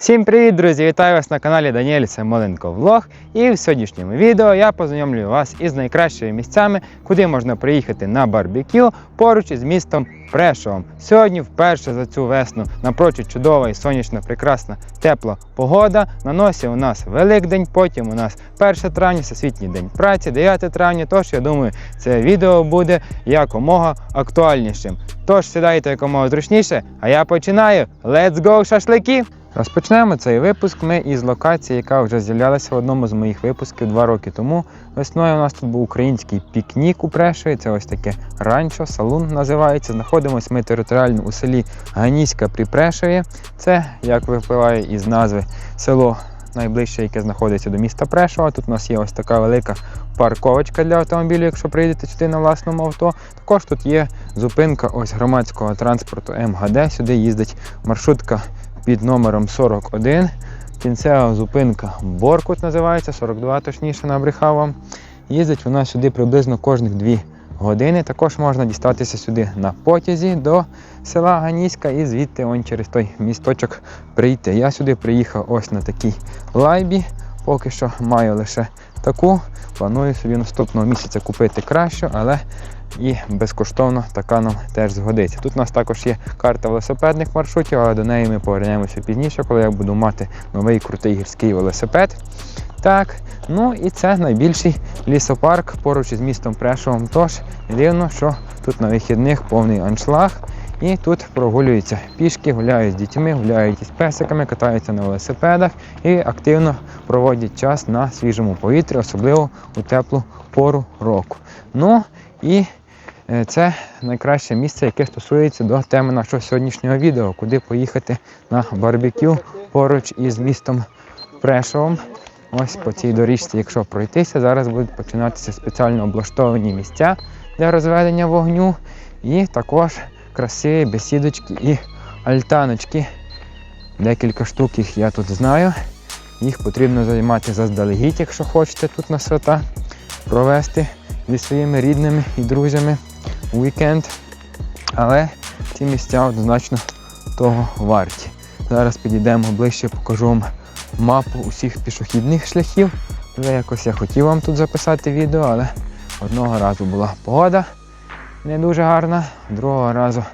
Всім привіт, друзі! Вітаю вас на каналі Даніель Семоленко Влог. І в сьогоднішньому відео я познайомлю вас із найкращими місцями, куди можна приїхати на барбекю поруч із містом Прешовом. Сьогодні вперше за цю весну напрочуд чудова і сонячна, прекрасна, тепла погода. На носі у нас Великдень, потім у нас 1 травня, Всесвітній день праці, 9 травня. Тож я думаю, це відео буде якомога актуальнішим. Тож сідайте якомога зручніше, а я починаю. Let's go, шашлики! Розпочнемо цей випуск ми із локації, яка вже з'являлася в одному з моїх випусків два роки тому. Весною у нас тут був український пікнік у Прешові. Це ось таке ранчо, салун називається. Знаходимося ми територіально у селі Ганіська при Прешові. Це, як випливає із назви, село найближче, яке знаходиться до міста Прешова. Тут у нас є ось така велика парковочка для автомобілів, якщо приїдете сюди на власному авто. Також тут є зупинка ось громадського транспорту МГД. Сюди їздить маршрутка під номером 41. Кінцева зупинка Боркут називається, 42 точніше набрехав вам. Їздить вона сюди приблизно кожних 2 години. Також можна дістатися сюди на потязі до села Ганіська і звідти он через той місточок прийти. Я сюди приїхав ось на такій лайбі. Поки що маю лише таку. Планую собі наступного місяця купити кращу, але і безкоштовно така нам теж згодиться. Тут у нас також є карта велосипедних маршрутів, але до неї ми повернемося пізніше, коли я буду мати новий крутий гірський велосипед. Так, ну і це найбільший лісопарк поруч із містом Прешовом. Тож дивно, що тут на вихідних повний аншлаг. І тут прогулюються пішки, гуляють з дітьми, гуляють із песиками, катаються на велосипедах і активно проводять час на свіжому повітрі, особливо у теплу пору року. Ну і це найкраще місце, яке стосується до теми нашого сьогоднішнього відео, куди поїхати на барбекю поруч із містом Прешовом. Ось по цій доріжці, якщо пройтися, зараз будуть починатися спеціально облаштовані місця для розведення вогню. І також красиві бесідочки і альтаночки. Декілька штук їх я тут знаю. Їх потрібно займати заздалегідь, якщо хочете тут на свята провести зі своїми рідними і друзями вікенд. Але ці місця однозначно того варті. Зараз підійдемо ближче, покажу вам мапу усіх пішохідних шляхів. Вже якось я хотів вам тут записати відео, але одного разу була погода не дуже гарна, другого разу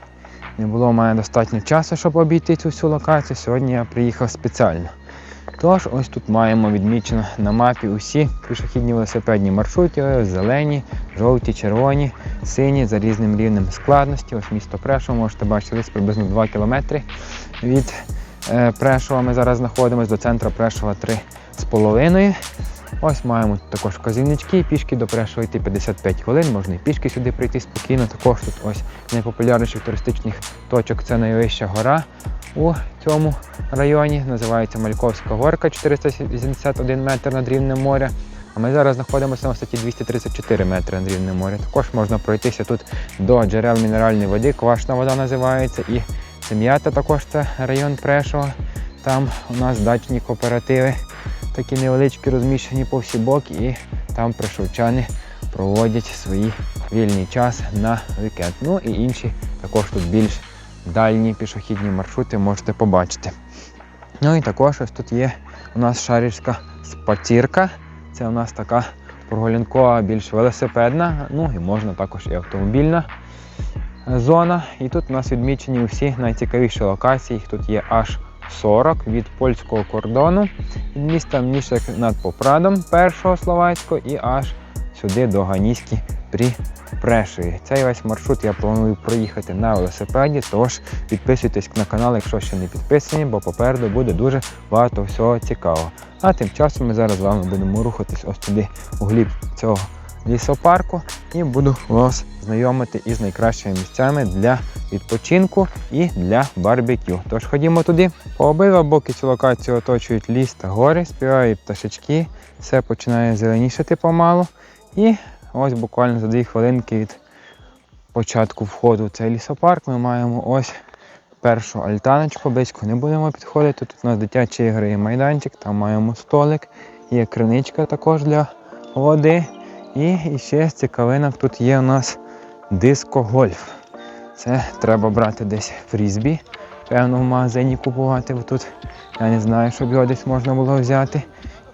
не було в мене достатньо часу, щоб обійти цю всю локацію. Сьогодні я приїхав спеціально. Тож, ось тут маємо відмічено на мапі усі пішохідні велосипедні маршрути, зелені, жовті, червоні, сині за різним рівнем складності. Ось місто Прешово, можете бачити, десь приблизно 2 кілометри від е, Прешова. Ми зараз знаходимося до центру Прешова 3,5. Ось маємо також вказівнички, пішки до Прешова йти 55 хвилин, можна і пішки сюди прийти спокійно. Також тут ось найпопулярніших туристичних точок це найвища гора у цьому районі. Називається Мальковська горка, 481 метр над рівнем моря. А ми зараз знаходимося на висоті 234 метри над рівнем моря. Також можна пройтися тут до джерел мінеральної води, квашна вода називається. І Сем'ята також це район Прешова. Там у нас дачні кооперативи, такі невеличкі розміщені по всі боки, і там прешовчани проводять свій вільний час на вікенд. Ну і інші також тут більш дальні пішохідні маршрути можете побачити. Ну і також ось тут є у нас шарівська спацірка. Це у нас така прогулянкова, більш велосипедна, ну і можна також і автомобільна зона. І тут у нас відмічені всі найцікавіші локації. Тут є аж 40 від польського кордону, від міста Мнішек над Попрадом першого словацького і аж сюди до Ганіськи при Прешові. Цей весь маршрут я планую проїхати на велосипеді, тож підписуйтесь на канал, якщо ще не підписані, бо попереду буде дуже багато всього цікавого. А тим часом ми зараз з вами будемо рухатись ось туди у гліб цього лісопарку і буду вас знайомити із найкращими місцями для відпочинку і для барбекю. Тож ходімо туди. По обидва боки цю локацію оточують ліс та гори, співають пташечки, все починає зеленішати помалу. І ось буквально за дві хвилинки від початку входу в цей лісопарк ми маємо ось першу альтаночку, близько не будемо підходити. Тут у нас дитячі ігри і майданчик, там маємо столик, є криничка також для води. І ще з цікавинок тут є у нас диско-гольф. Це треба брати десь фрізбі певно, в магазині купувати, бо тут я не знаю, щоб його десь можна було взяти.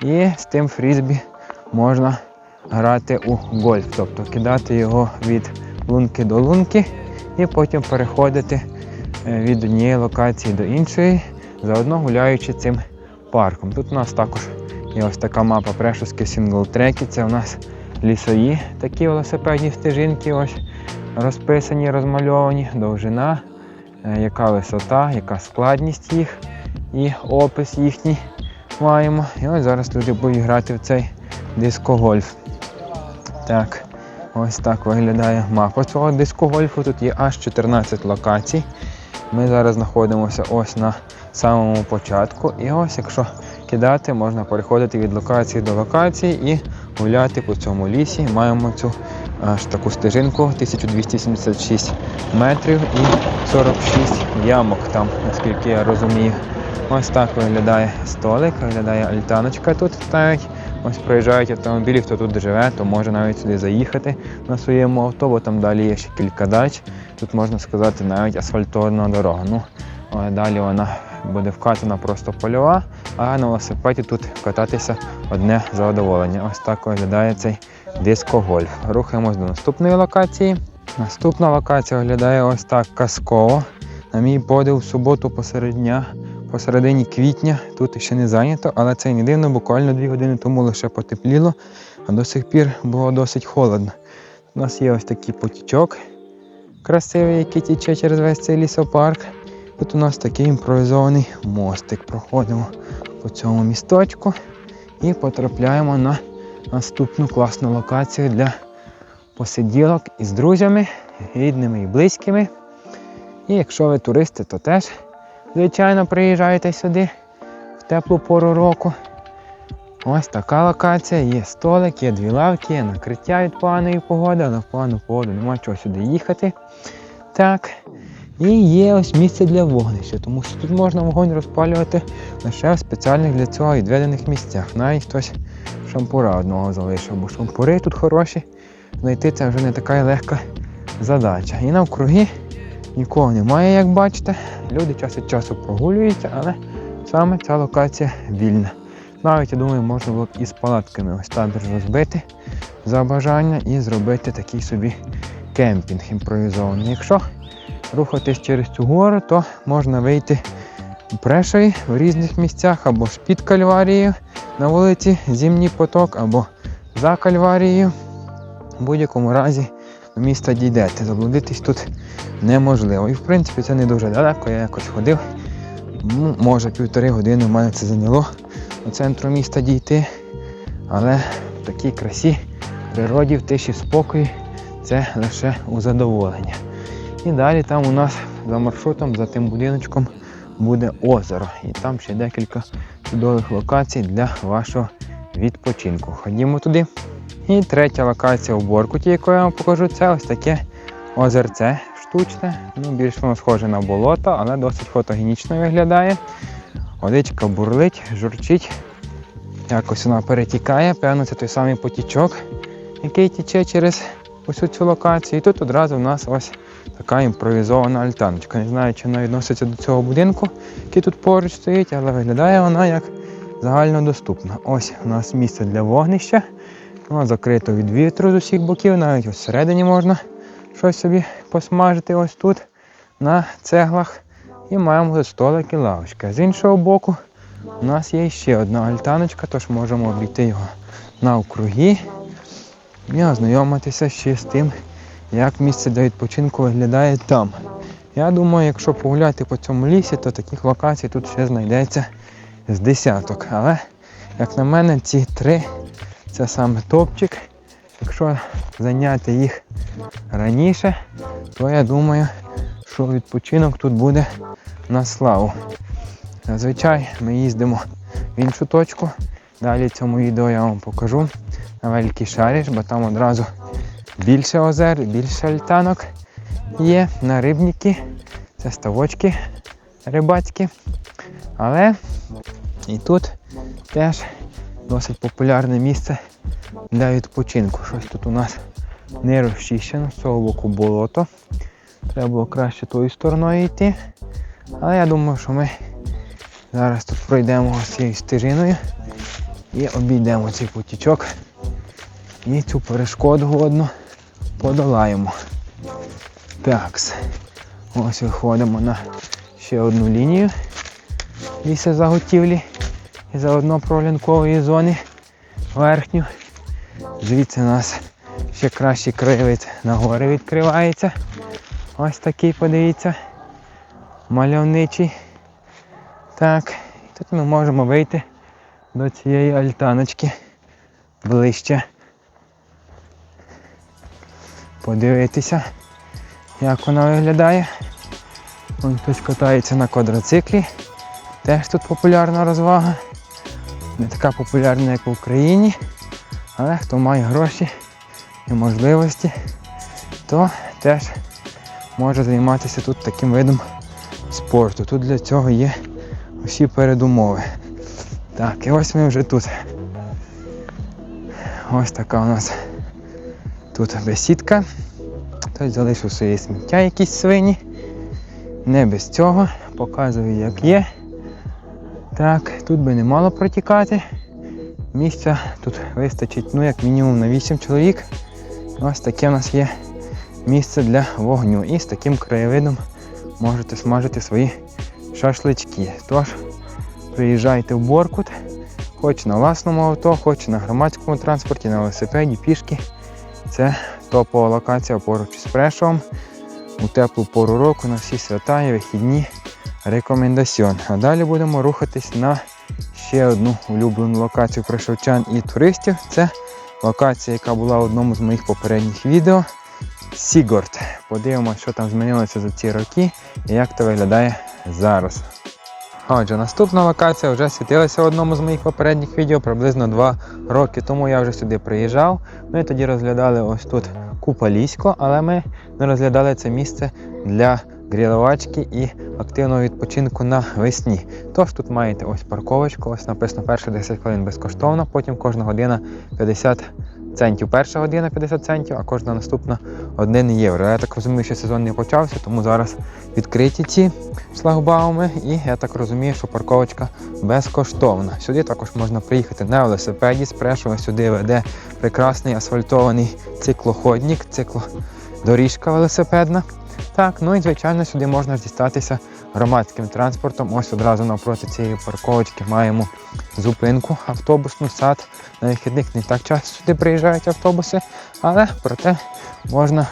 І з тим фрізбі можна грати у гольф, тобто кидати його від лунки до лунки і потім переходити е, від однієї локації до іншої, заодно гуляючи цим парком. Тут у нас також є ось така мапа Прешовські сінгл-треки. Це у нас лісові такі велосипедні стежинки, ось розписані, розмальовані, довжина, е, яка висота, яка складність їх і опис їхній маємо. І ось зараз люди будуть грати в цей дискогольф. Так, ось так виглядає мапа цього дискогольфу. Тут є аж 14 локацій. Ми зараз знаходимося ось на самому початку. І ось, якщо кидати, можна переходити від локації до локації і гуляти по цьому лісі. Маємо цю аж таку стежинку 1276 метрів і 46 ямок там, наскільки я розумію. Ось так виглядає столик, виглядає альтаночка тут навіть. Ось проїжджають автомобілі, хто тут живе, то може навіть сюди заїхати на своєму авто, бо там далі є ще кілька дач. Тут можна сказати навіть асфальтована дорога. Ну, далі вона буде вкатана просто польова, а на велосипеді тут кататися одне задоволення. Ось так виглядає цей дискогольф. Рухаємось до наступної локації. Наступна локація виглядає ось так казково. На мій подив в суботу посеред дня, посередині квітня, тут ще не зайнято, але це не дивно, буквально дві години тому лише потепліло, а до сих пір було досить холодно. У нас є ось такий потічок красивий, який тіче через весь цей лісопарк. Тут у нас такий імпровізований мостик. Проходимо по цьому місточку і потрапляємо на наступну класну локацію для посиділок із друзями, рідними і близькими. І якщо ви туристи, то теж, звичайно, приїжджаєте сюди в теплу пору року. Ось така локація, є столик, є дві лавки, є накриття від поганої погоди, але в погану погоду нема чого сюди їхати. Так. І є ось місце для вогнища, тому що тут можна вогонь розпалювати лише в спеціальних для цього відведених місцях. Навіть хтось шампура одного залишив, бо шампури тут хороші. Знайти це вже не така легка задача. І навкруги нікого немає, як бачите. Люди час від часу прогулюються, але саме ця локація вільна. Навіть, я думаю, можна було б із палатками ось табір розбити за бажання і зробити такий собі кемпінг імпровізований. Якщо рухатись через цю гору, то можна вийти у Прешові в різних місцях, або ж під Кальварією на вулиці Зімній поток, або за Кальварією. В будь-якому разі до міста дійдете. Заблудитись тут неможливо. І в принципі це не дуже далеко, я якось ходив. Ну, Може півтори години в мене це зайняло до центру міста дійти. Але в такій красі, природі, в тиші спокої це лише у задоволення. І далі там у нас за маршрутом, за тим будиночком буде озеро. І там ще декілька чудових локацій для вашого відпочинку. Ходімо туди. І третя локація у Боркуті, яку я вам покажу, це ось таке озерце штучне. Ну, більш воно схоже на болото, але досить фотогенічно виглядає. Водичка бурлить, журчить. Якось вона перетікає. Певно, це той самий потічок, який тіче через ось цю локацію. І тут одразу в нас ось така імпровізована альтаночка. Не знаю, чи вона відноситься до цього будинку, який тут поруч стоїть, але виглядає вона як загальнодоступна. Ось у нас місце для вогнища. Воно закрито від вітру з усіх боків, навіть всередині можна щось собі посмажити ось тут на цеглах. І маємо столик і лавочка. З іншого боку, у нас є ще одна альтаночка, тож можемо обійти його навкруги і ознайомитися ще з тим, як місце для відпочинку виглядає там. Я думаю, якщо погуляти по цьому лісі, то таких локацій тут ще знайдеться з десяток. Але, як на мене, ці три це саме топчик. Якщо зайняти їх раніше, то я думаю, що відпочинок тут буде на славу. Зазвичай ми їздимо в іншу точку. Далі цьому відео я вам покажу на Великий Шаріш, бо там одразу більше озер, більше альтанок є на рибніки. Це ставочки рибацькі. Але і тут теж досить популярне місце для відпочинку. Щось тут у нас не розчищено, з цього боку болото. Треба було краще тою стороною йти. Але я думаю, що ми зараз тут пройдемо ось цією стежиною і обійдемо цей потічок. І цю перешкоду годно подолаємо. Такс. Ось виходимо на ще одну лінію лісозаготівлі і заодно пролінкової зони верхню. Звідси у нас ще кращий краєвид на гори відкривається. Ось такий, подивіться, мальовничий. Так, тут ми можемо вийти до цієї альтаночки ближче. Подивитися, як вона виглядає. Вон хтось катається на квадроциклі. Теж тут популярна розвага. Не така популярна, як в Україні. Але хто має гроші і можливості, то теж може займатися тут таким видом спорту. Тут для цього є всі передумови. Так, і ось ми вже тут. Ось така у нас тут бесідка. Хтось залишив своє сміття якісь свині. Не без цього. Показую, як є. Так, тут би не мало протікати. Місця тут вистачить ну, як мінімум на 8 чоловік. Ось таке у нас є місце для вогню. І з таким краєвидом можете смажити свої шашлички. Тож, приїжджайте в Боркут, хоч на власному авто, хоч на громадському транспорті, на велосипеді, пішки. Це топова локація поруч із Прешовом. У теплу пору року на всі свята і вихідні рекомендаціон. А далі будемо рухатись на ще одну улюблену локацію прешовчан і туристів. Це локація, яка була в одному з моїх попередніх відео. Сігорд. Подивимося, що там змінилося за ці роки і як це виглядає зараз. Отже, наступна локація вже світилася в одному з моїх попередніх відео приблизно 2 роки тому я вже сюди приїжджав. Ми тоді розглядали ось тут Купалісько, але ми не розглядали це місце для гріловачки і активного відпочинку на весні. Тож тут маєте ось парковочку, ось написано перші 10 хвилин безкоштовно, потім кожна година 50 центів. Перша година 50 центів, а кожна наступна 1 євро. Я так розумію, що сезон не почався, тому зараз відкриті ці шлагбауми, і я так розумію, що парковочка безкоштовна. Сюди також можна приїхати на велосипеді з Прешова. Сюди веде прекрасний асфальтований циклоходник, циклодоріжка велосипедна. Так, ну і звичайно сюди можна дістатися громадським транспортом. Ось одразу навпроти цієї парковочки маємо зупинку автобусну сад. На вихідних не так часто сюди приїжджають автобуси, але проте можна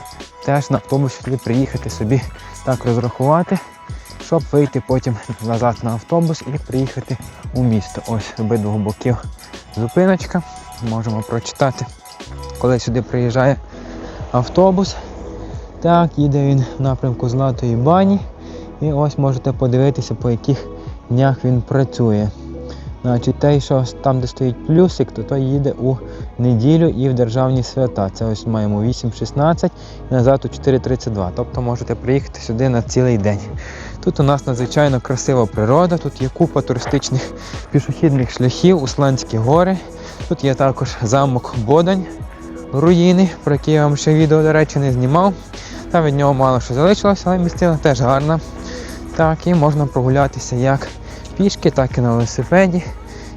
теж на автобусі сюди приїхати собі так розрахувати, щоб вийти потім назад на автобус і приїхати у місто. Ось обидвох боків зупиночка. Можемо прочитати, коли сюди приїжджає автобус. Так, їде він в напрямку Златої бані. І ось можете подивитися, по яких днях він працює. Значить, той, що там, де стоїть плюсик, то той їде у неділю і в державні свята. Це ось маємо 8.16 і назад у 4.32. Тобто можете приїхати сюди на цілий день. Тут у нас надзвичайно красива природа, тут є купа туристичних пішохідних шляхів, Усландські гори. Тут є також замок Бодань, руїни, про які я вам ще відео, до речі, не знімав. Там від нього мало що залишилося, але місцина теж гарна. Так, і можна прогулятися як пішки, так і на велосипеді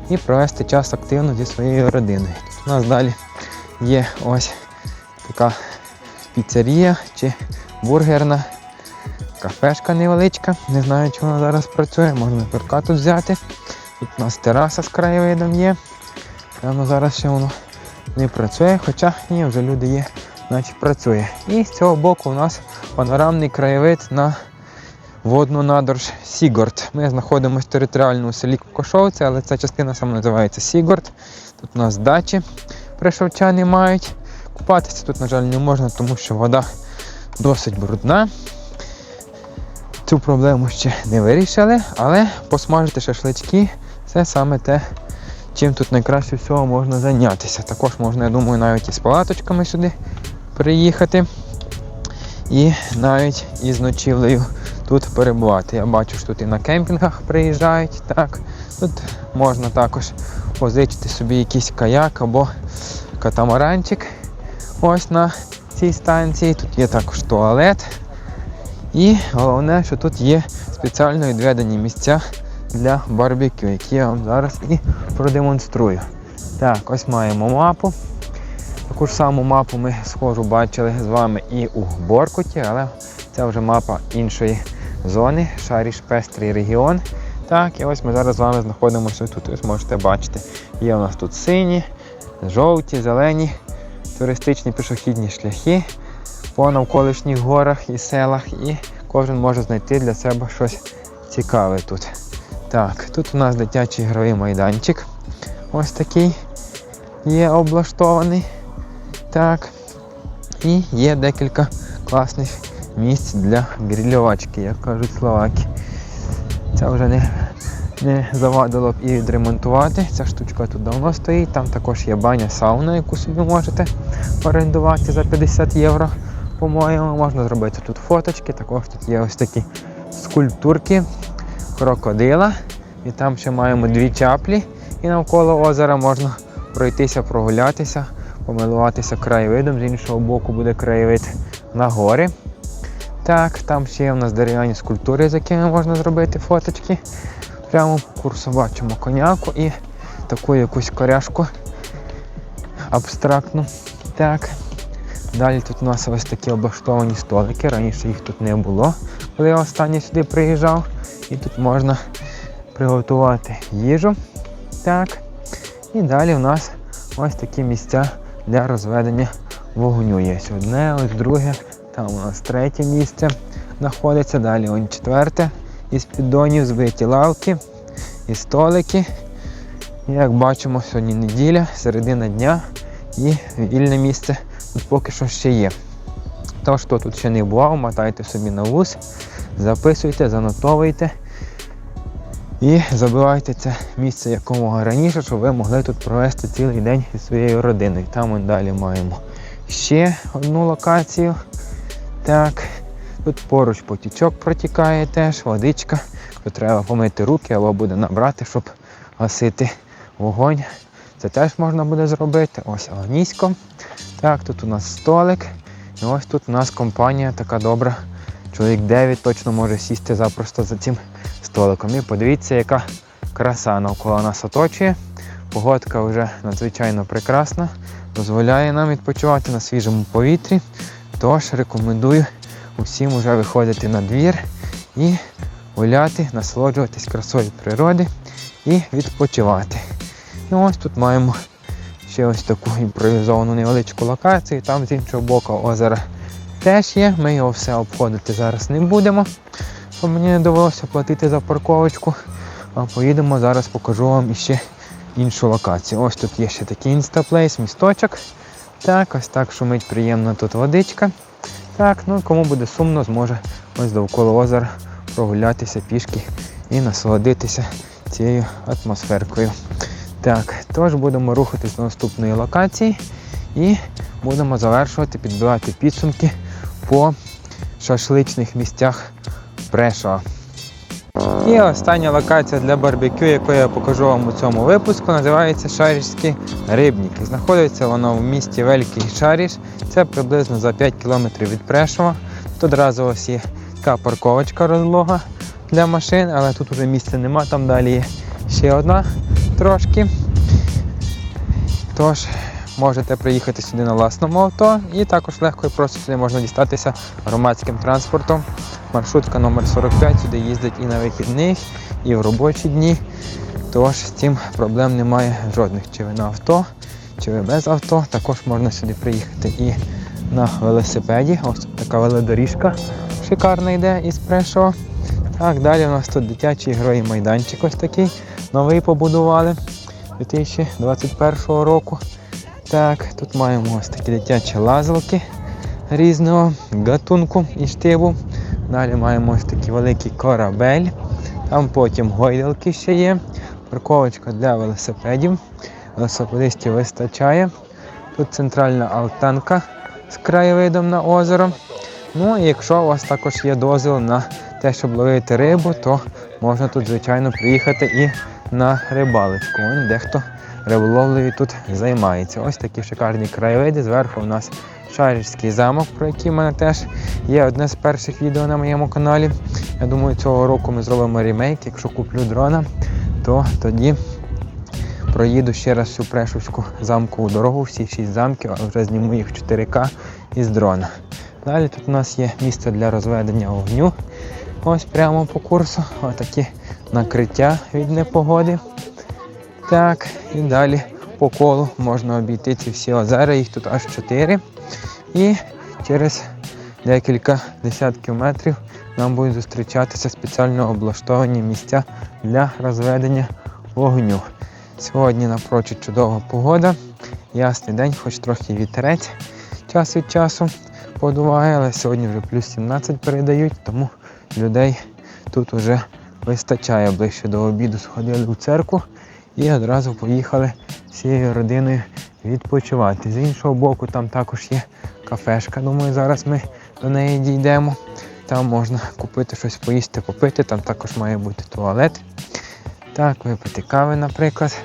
і провести час активно зі своєю родиною. Тут у нас далі є ось така піцерія чи бургерна кафешка невеличка. Не знаю, чи вона зараз працює, можна перка тут взяти. Тут у нас тераса з краєвидом є. Певно, зараз ще воно не працює, хоча ні, вже люди є, значить працює. І з цього боку у нас панорамний краєвид на водну надорж Сігорд. Ми знаходимося територіально у селі Кокошовці, але ця частина саме називається Сігорд. Тут у нас дачі пришовчани мають. Купатися тут, на жаль, не можна, тому що вода досить брудна. Цю проблему ще не вирішили, але посмажити шашлички це саме те, чим тут найкраще всього можна зайнятися. Також можна, я думаю, навіть із палаточками сюди приїхати. І навіть із ночівлею тут перебувати. Я бачу, що тут і на кемпінгах приїжджають. Так. Тут можна також позичити собі якийсь каяк або катамаранчик. Ось на цій станції. Тут є також туалет. І головне, що тут є спеціально відведені місця для барбекю, які я вам зараз і продемонструю. Так, ось маємо мапу. Таку ж саму мапу ми схожу бачили з вами і у Боркуті, але це вже мапа іншої зони, Шаріш Пестрий регіон. Так, і ось ми зараз з вами знаходимося тут. Ось можете бачити, є у нас тут сині, жовті, зелені, туристичні пішохідні шляхи по навколишніх горах і селах, і кожен може знайти для себе щось цікаве тут. Так, тут у нас дитячий ігровий майданчик. Ось такий є облаштований. Так. І є декілька класних місць для грильовачки, як кажуть словаки. Це вже не, не завадило б і відремонтувати. Ця штучка тут давно стоїть. Там також є баня сауна, яку собі можете орендувати за 50 євро. По-моєму, можна зробити тут фоточки. Також тут є ось такі скульптурки крокодила. І там ще маємо дві чаплі. І навколо озера можна пройтися, прогулятися, помилуватися краєвидом. З іншого боку буде краєвид на гори. Так, там ще є у нас дерев'яні скульптури, з якими можна зробити фоточки. Прямо курсу бачимо коняку і таку якусь коряшку абстрактну. Так. Далі тут у нас ось такі облаштовані столики. Раніше їх тут не було, коли я останній сюди приїжджав. І тут можна приготувати їжу. Так. І далі у нас ось такі місця для розведення вогню. Є одне, ось друге. Там у нас третє місце знаходиться. Далі он четверте. Із піддонів збиті лавки і столики. Як бачимо, сьогодні неділя, середина дня і вільне місце тут поки що ще є. То, хто тут ще не бував, мотайте собі на вуз, записуйте, занотовуйте і забивайте це місце якомога раніше, щоб ви могли тут провести цілий день зі своєю родиною. Там ми далі маємо ще одну локацію. Так, тут поруч потічок протікає теж, водичка. Тут треба помити руки або буде набрати, щоб гасити вогонь. Це теж можна буде зробити. Ось огнісько. Так, тут у нас столик. І ось тут у нас компанія така добра. Чоловік 9 точно може сісти запросто за цим столиком. І подивіться, яка краса навколо нас оточує. Погодка вже надзвичайно прекрасна, дозволяє нам відпочивати на свіжому повітрі. Тож рекомендую усім вже виходити на двір і гуляти, насолоджуватись красою природи і відпочивати. І ось тут маємо ще ось таку імпровізовану невеличку локацію. Там з іншого боку озера теж є. Ми його все обходити зараз не будемо, бо мені не довелося платити за парковочку. А поїдемо зараз покажу вам іще іншу локацію. Ось тут є ще такий інстаплейс, місточок. Так, ось так шумить приємно тут водичка. Так, ну кому буде сумно, зможе ось довкола озера прогулятися пішки і насолодитися цією атмосферкою. Так, тож будемо рухатись до наступної локації і будемо завершувати, підбивати підсумки по шашличних місцях Прешова. І остання локація для барбекю, яку я покажу вам у цьому випуску, називається Шарішські рибники. Знаходиться воно в місті Великий Шаріш. Це приблизно за 5 кілометрів від Прешова. Тут одразу ось є така парковочка розлога для машин, але тут вже місця нема, там далі є ще одна трошки. Тож можете приїхати сюди на власному авто і також легко і просто сюди можна дістатися громадським транспортом. Маршрутка номер 45 сюди їздить і на вихідних, і в робочі дні. Тож з цим проблем немає жодних. Чи ви на авто, чи ви без авто, також можна сюди приїхати і на велосипеді. Ось така велодоріжка шикарна йде із Прешова. Так, далі у нас тут дитячий ігровий майданчик ось такий. Новий побудували 2021 року. Так, тут маємо ось такі дитячі лазалки різного гатунку і штибу. Далі маємо ось такий великий корабель. Там потім гойдалки ще є. Парковочка для велосипедів. Велосипедистів вистачає. Тут центральна алтанка з краєвидом на озеро. Ну і якщо у вас також є дозвіл на те, щоб ловити рибу, то можна тут, звичайно, приїхати і на рибалочку. Дехто риболовлею тут займається. Ось такі шикарні краєвиди. Зверху у нас Шарівський замок, про який в мене теж є одне з перших відео на моєму каналі. Я думаю, цього року ми зробимо ремейк. Якщо куплю дрона, то тоді проїду ще раз всю Прешівську замкову дорогу, всі шість замків, але вже зніму їх 4К із дрона. Далі тут у нас є місце для розведення вогню. Ось прямо по курсу. Отакі накриття від непогоди. Так, і далі по колу можна обійти ці всі озера, їх тут аж 4. І через декілька десятків метрів нам будуть зустрічатися спеціально облаштовані місця для розведення вогню. Сьогодні напрочуд чудова погода, ясний день, хоч трохи вітерець час від часу подуває, але сьогодні вже плюс 17 передають, тому людей тут вже вистачає ближче до обіду. Сходили у церкву і одразу поїхали всією родиною відпочивати. З іншого боку, там також є кафешка. Думаю, зараз ми до неї дійдемо. Там можна купити щось поїсти, попити, там також має бути туалет. Так, випити кави, наприклад.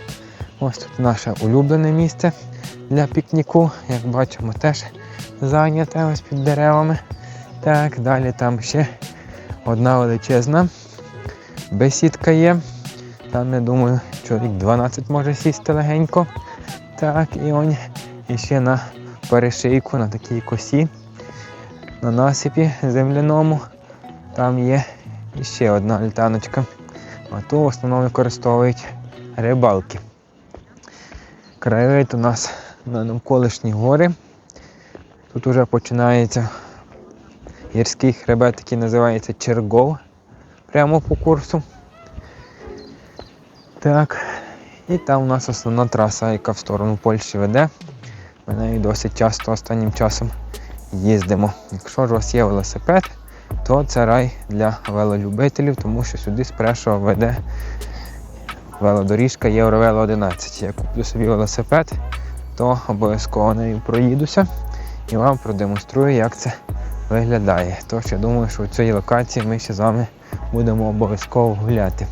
Ось тут наше улюблене місце для пікніку. Як бачимо, теж зайняте ось під деревами. Так, далі там ще одна величезна бесідка є. Там, я думаю, чоловік 12 може сісти легенько. Так, і он і ще на перешийку, на такій косі, на насипі земляному. Там є ще одна альтаночка. А ту в основному використовують рибалки. Краєвид у нас на навколишні гори. Тут вже починається гірський хребет, який називається Чергов, прямо по курсу. Так, і там у нас основна траса, яка в сторону Польщі веде. Ми нею досить часто останнім часом їздимо. Якщо ж у вас є велосипед, то це рай для велолюбителів, тому що сюди з Прешова веде велодоріжка Євровело 11. Я куплю собі велосипед, то обов'язково нею проїдуся і вам продемонструю, як це виглядає. Тож я думаю, що у цій локації ми ще з вами будемо обов'язково гуляти.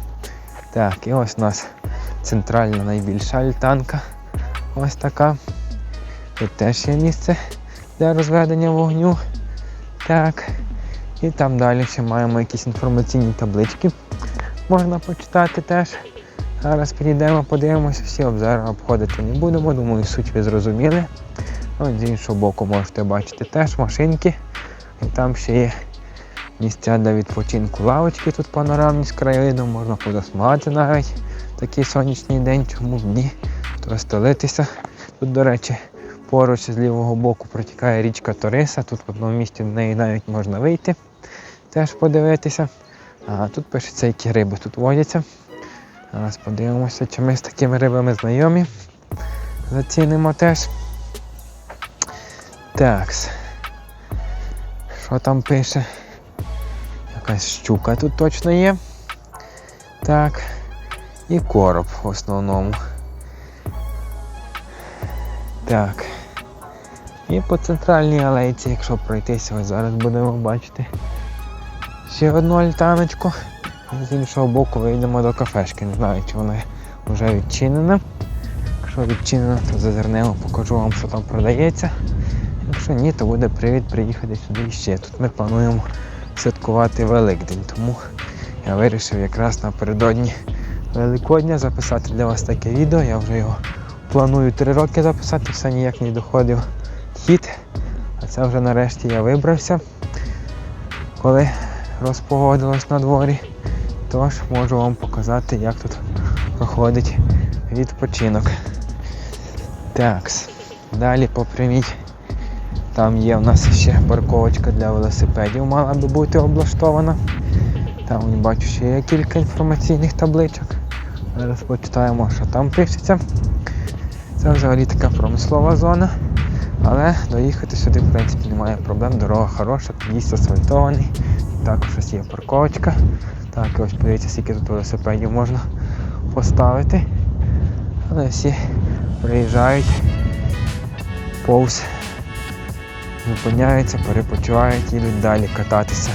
Так, і ось у нас центральна найбільша альтанка. Ось така. Тут теж є місце для розведення вогню. Так. І там далі ще маємо якісь інформаційні таблички. Можна почитати теж. Зараз підійдемо, подивимося, всі обзори обходити не будемо. Думаю, суть ви зрозуміли. Ось з іншого боку можете бачити теж машинки. І там ще є місця для відпочинку лавочки, тут панорамні з краєвидом, можна позасмагати навіть такий сонячний день, чому б ні, столитися. Тут, до речі, поруч з лівого боку протікає річка Ториса, тут в одному місці в неї навіть можна вийти, теж подивитися. А тут пишеться, які риби тут водяться. Зараз подивимося, чи ми з такими рибами знайомі. Зацінимо теж. Такс. Що там пише? Якась щука тут точно є. Так. І короб в основному. Так. І по центральній алейці, якщо пройтися, ось зараз будемо бачити ще одну альтаночку. З іншого боку вийдемо до кафешки. Не знаю, чи вона вже відчинена. Якщо відчинена, то зазирнемо, покажу вам, що там продається. Якщо ні, то буде привід приїхати сюди ще. Тут ми плануємо святкувати Великдень, тому я вирішив якраз напередодні Великодня записати для вас таке відео. Я вже його планую три роки записати, все ніяк не доходив хід. А це вже нарешті я вибрався, коли розпогодилось на дворі. Тож можу вам показати, як тут проходить відпочинок. Такс. Далі по. Там є в нас ще парковочка для велосипедів, мала би бути облаштована. Там бачу ще є кілька інформаційних табличок. Зараз почитаємо, що там пишеться. Це взагалі така промислова зона, але доїхати сюди в принципі немає проблем, дорога хороша, під'їзд асфальтований, також ось є парковочка. Так, ось подивіться, скільки тут велосипедів можна поставити. Але всі приїжджають повз, зупиняються, перепочивають, їдуть далі кататися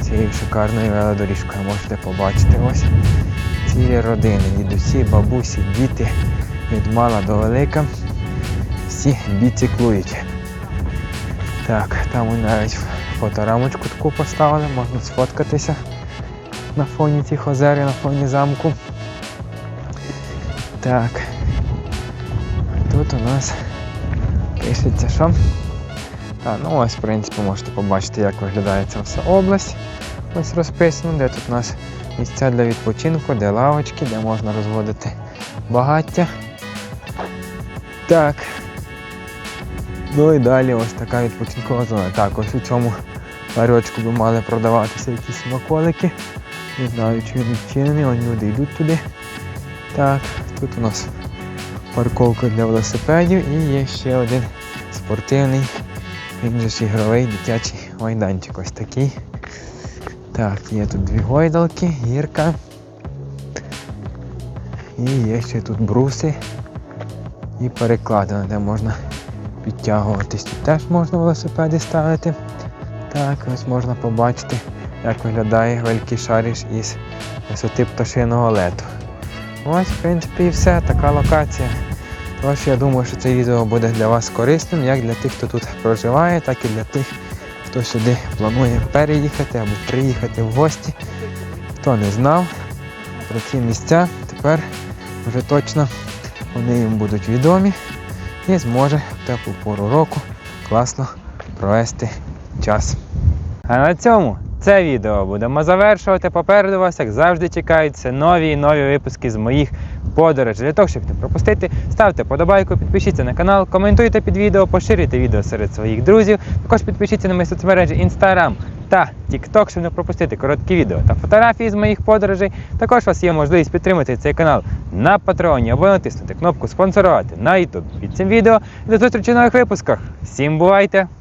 цією шикарною велодоріжкою. Можете побачити ось цілі родини, дідусі, бабусі, діти від мала до велика. Всі біциклують. Так, там ми навіть фоторамочку таку поставили, можна сфоткатися на фоні цих озер і на фоні замку. Так. Тут у нас пишеться що? Так, ну ось, в принципі, можете побачити, як виглядає ця вся область. Ось розписано, де тут у нас місця для відпочинку, де лавочки, де можна розводити багаття. Так. Ну і далі ось така відпочинкова зона. Так, ось у цьому ларьочку би мали продаватися якісь смаколики. Не знаю, чи він відчинений, он люди йдуть туди. Так, тут у нас парковка для велосипедів і є ще один спортивний, він же ж ігровий дитячий майданчик ось такий. Так, є тут дві гойдалки, гірка. І є ще тут бруси і перекладина, де можна підтягуватись. Тут теж можна велосипеди ставити. Так, ось можна побачити, як виглядає великий шаріш із висоти пташиного лету. Ось, в принципі, і все, така локація. Тож я думаю, що це відео буде для вас корисним, як для тих, хто тут проживає, так і для тих, хто сюди планує переїхати або приїхати в гості. Хто не знав про ці місця, тепер вже точно вони їм будуть відомі і зможе в теплу пору року класно провести час. А на цьому це відео будемо завершувати. Попереду вас, як завжди, чекаються нові і нові випуски з моїх подорожей. Для того, щоб не пропустити, ставте подобайку, підпишіться на канал, коментуйте під відео, поширюйте відео серед своїх друзів. Також підпишіться на мої соцмережі Instagram та TikTok, щоб не пропустити короткі відео та фотографії з моїх подорожей. Також у вас є можливість підтримати цей канал на Патреоні або натиснути кнопку спонсорувати на YouTube під цим відео. До зустрічі в нових випусках. Всім бувайте!